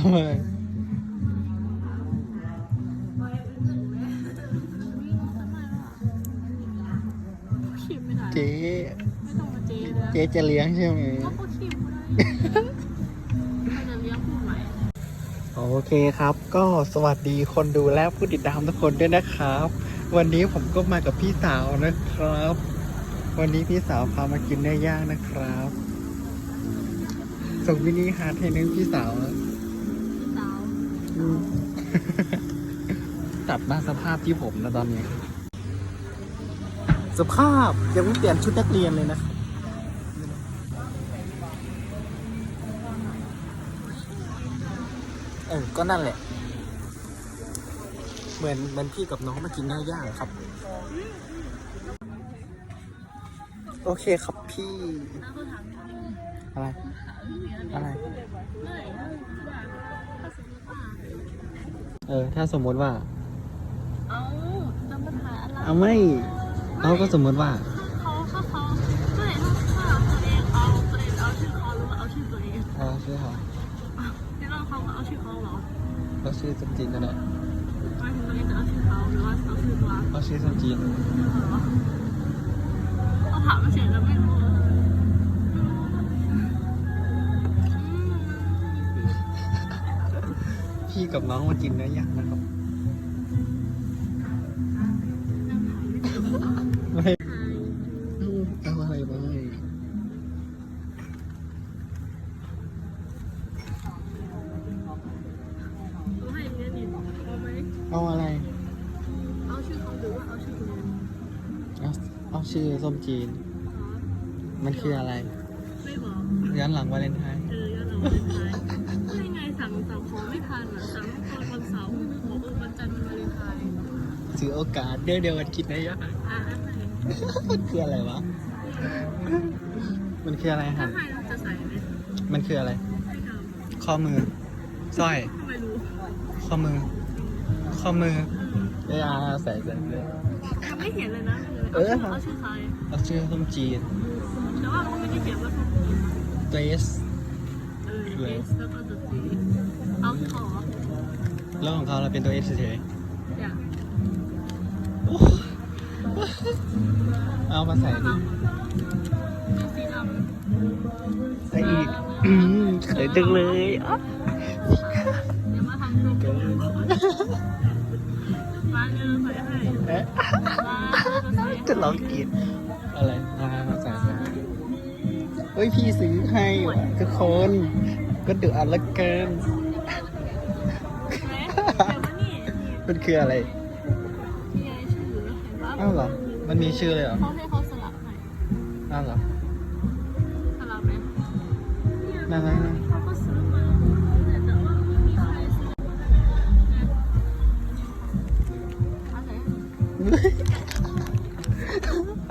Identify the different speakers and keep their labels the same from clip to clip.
Speaker 1: ทำไม
Speaker 2: ขีบไม่ได้
Speaker 1: เจ๊
Speaker 2: ไม่ต้องมาเจ๊เลย
Speaker 1: เจ๊จะเลี้ยงใช่ไหม
Speaker 2: ก็เขาขีบไม่ได้เขาจะเลี้ยงผู้ใหม่
Speaker 1: โอเคครับ ก็สวัสดีคนดูและผู้ติดตามทุกคนด้วยนะครับ วันนี้ผมก็มากับพี่สาวนะครับ วันนี้พี่สาวพามากินเนื้อย่างนะครับ ส่งมินิฮาร์ทให้นึงพี่สาวอะ
Speaker 2: สาว
Speaker 1: อืม ตัดมาสภาพที่ผมนะตอนนี้ สภาพยังไม่เปลี่ยนชุดนักเรียนเลยนะครับเออก็นั่นแหละ เหมือนเหมือนพี่กับน้องมากินเนื้อย่างครับ โอเคครับพี่
Speaker 2: แล้วเขาถาม
Speaker 1: อะไร อะไร เออ ถ้าสมมติว่า
Speaker 2: เอาจำปัญหาอะไร
Speaker 1: เอาไม่เอาก็สมมติว่า
Speaker 2: เขาเขาเขาก็เลยต้องว่าตัวเองเอาตัวเองเอาชื่อเขาหรือว่าเอาชื่อตัวเอง
Speaker 1: เออชื่อเขา
Speaker 2: ที่เราเขาก็เอาชื่อเขาเหรอ
Speaker 1: เราชื่อจริงๆก็ได้
Speaker 2: หมายถึงตัวเองจะเอาชื่อเขาหรือว่าเอาชื่อตัว
Speaker 1: เราชื่อจริง
Speaker 2: เหรอเขาถามมาเฉยแล้วไม่รู้
Speaker 1: กับน้องมากินเนื้อย่างนะครับ ไม่เอาอะไรไป
Speaker 2: เอา
Speaker 1: อะไร
Speaker 2: เอาชื่อเขาหรือว่าเอาชื่อตัวเอา
Speaker 1: เอาชื่อส้มจีน มันคืออะไร
Speaker 2: ไม่บอก
Speaker 1: ย้อนหลังวาเลนไทน์
Speaker 2: เออย้อนหลังวันไทน์ สั่งสั่งของไม่ทันอะสั่งตอนวันเสาร์ไม่นึกบอกเออวันจันทร์มันวาเลนไทน์
Speaker 1: ถือโอกาสเดี๋ยวเดี๋ยววันกินเนื้อย่าง
Speaker 2: อะอันไหน
Speaker 1: มันคืออะไรวะ มันคืออะไร
Speaker 2: ถ้า
Speaker 1: หัน
Speaker 2: ให้เราจะใส่ไหม
Speaker 1: มันคืออะไร
Speaker 2: ไม่ท
Speaker 1: ข้อมือสร้อยำ
Speaker 2: ทำไมรู้
Speaker 1: ข้อมือ ข้อมือเวลาใส่ใส่เลย
Speaker 2: มันไม่เห็นเลยนะ
Speaker 1: เออ
Speaker 2: เอาชื่อใคร
Speaker 1: เอาชื่อส้มจีน
Speaker 2: แต่ว่ามันไม่ได้เขียนว่าทุกคน
Speaker 1: เดรส
Speaker 2: เออเอสแล้วก็ตัวจีเอาขอ
Speaker 1: แล้วของเขาเราเป็นตัวเอสเฉย
Speaker 2: อยาก
Speaker 1: ๆโอ้เอามาใส่ดิ
Speaker 2: เป็นสีดำ
Speaker 1: ใส่อีกอืมเขินจังเลยอะ
Speaker 2: เดี๋ยวมาทำรูปมาเออใส่ให้
Speaker 1: เอ๊ะ
Speaker 2: มาใส่ให้
Speaker 1: จะลองกินอะไรมามาใส่ใส่เฮ้ยพี่ซื้อให้ว่ะทุกคน ก็เดือดละเกิน
Speaker 2: ไหมเดี๋ยวมานี่
Speaker 1: มันคืออะไร
Speaker 2: ที่ไงชื่อเห็นปะ
Speaker 1: อ้าวเหรอ มันมีชื่อเลยเหรอ
Speaker 2: เขาให้เขาสลับให้
Speaker 1: อ้าวเหรอ
Speaker 2: สลับไหมเนี่ย
Speaker 1: น่ารักนะ
Speaker 2: เขาก็ซื้อมาแต่ว่าไม่มีใครซื้ออะไร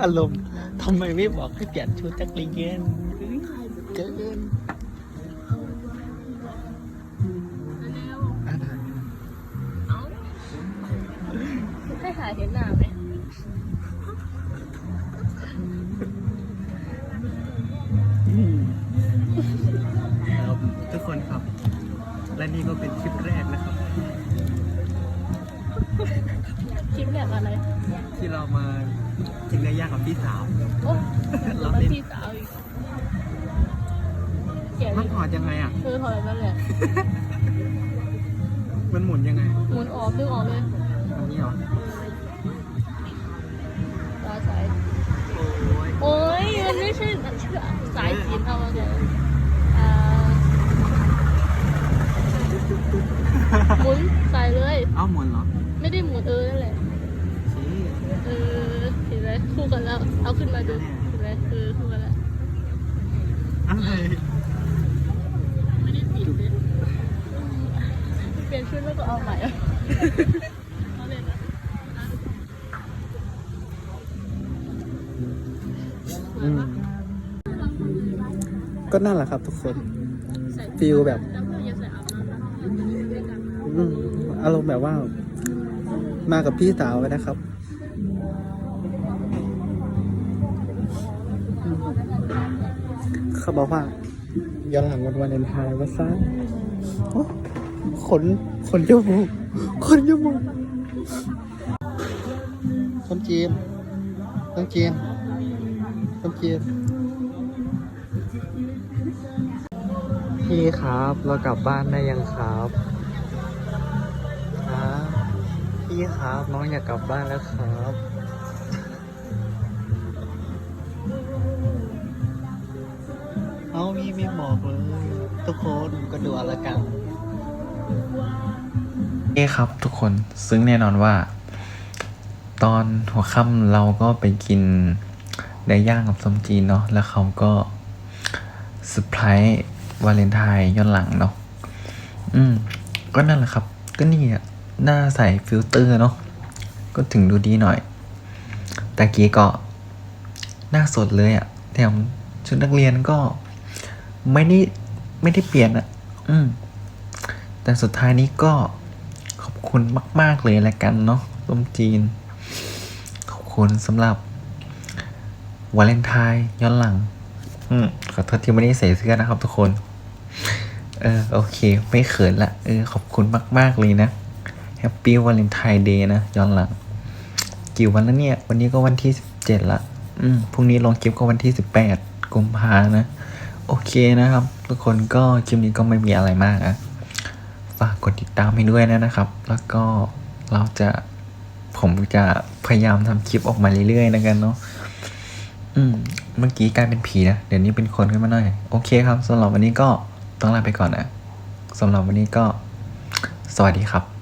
Speaker 1: อารมณ์ทำไมไม่บอกให้เปลี่ยนชุดจักรีเยนเกิน
Speaker 2: ให้ถ่ายเห็นหน้าไหม
Speaker 1: อืมครับทุกคนครับ และนี่ก็เป็นคลิปแรกนะครับ
Speaker 2: คลิปแบบอะไร
Speaker 1: ที่เรามากินเนื้อย่างกับพี่สาว
Speaker 2: โอ้
Speaker 1: เรา
Speaker 2: มา
Speaker 1: เล่น
Speaker 2: พี่สาวอีกเขียน
Speaker 1: มันถอดยังไงอะ
Speaker 2: คือถอยนั่นแหละ
Speaker 1: มันหมุนยังไง
Speaker 2: หมุนออกดึงออกเลย
Speaker 1: อันนี้เหรอ
Speaker 2: ตาสาย
Speaker 1: โอ้ย
Speaker 2: โอ้ยมันไม่ใช่สายจีนเอามาเลยอ่าหมุนใส่เลย
Speaker 1: เอ้าหมุนเหรอ
Speaker 2: ไม่ได้หมุนเออนั่นแหละ
Speaker 1: ชี้
Speaker 2: เออเห็นไหมคู่กันแล้ว เอาขึ้นมาดูเห็นไหมเออคู่กันแล้ว
Speaker 1: อะไร
Speaker 2: ไม่ได้ปิดเลยเปลี่ยนชุดแล้วก็เอาใหม่อะเอาเลยนะ
Speaker 1: อืม ก็นั่นแหละครับทุกคนฟิลแบบ
Speaker 2: อา
Speaker 1: รมณ์แบบว่า มากับพี่สาวไว้นะครับเขาบอกว่าย้อนหลังวันวาเลนไทน์ว่าซะโอ้
Speaker 3: ขนขนจมูกขนจมูกคนจีนคนจีน คนจีนพี่ครับเรากลับบ้านได้ยังครับครับพี่ครับน้องอยากกลับบ้านแล้วครับเอามีไม่บอกเลย ทุกคนก็ดูเอาละกันเอ้ครับทุกคนซึ่งแน่นอนว่า ตอนหัวค่ำเราก็ไปกิน เนื้ย่างกับส้มจีนเนาะแล้วเขาก็เซอร์ไพรส์วาเลนไทน์ย้อนหลังเนาะอืม ก็นั่นแหละครับ ก็นี่อะหน้าใส่ฟิลเตอร์เนาะก็ถึงดูดีหน่อย แต่กี้ก็หน้าสดเลยอะแถมชุดนักเรียนก็ไม่ได้ไม่ได้เปลี่ยนอะอืม แต่สุดท้ายนี้ก็ขอบคุณมาก ๆเลยละกันเนาะต้มจีน ขอบคุณสำหรับ วาเลนไทน์ย้อนหลัง อืมขอโทษที่ไม่ได้ใส่เสื้อนะครับทุกคน เออโอเค ไม่เขินละเออขอบคุณมาก ๆ เลยนะแฮปปี้วาเลนไทน์เดย์นะย้อนหลัง กี่วันแล้วเนี่ย วันนี้ก็วันที่สิบเจ็ดละอืมพรุ่งนี้ลงคลิปก็วันที่สิบแปดกุมภานะ โอเคนะครับ ทุกคนก็คลิปนี้ก็ไม่มีอะไรมากอะฝากกดติดตามให้ด้วยนะนะครับ แล้วก็เราจะผมจะพยายามทำคลิปออกมาเรื่อยๆนะกันเนาะ อืม เมื่อกี้กลายเป็นผีนะ เดี๋ยวนี้เป็นคนขึ้นมาหน่อย โอเคครับสำหรับวันนี้ก็ต้องลาไปก่อนนะสำหรับวันนี้ก็ สวัสดีครับ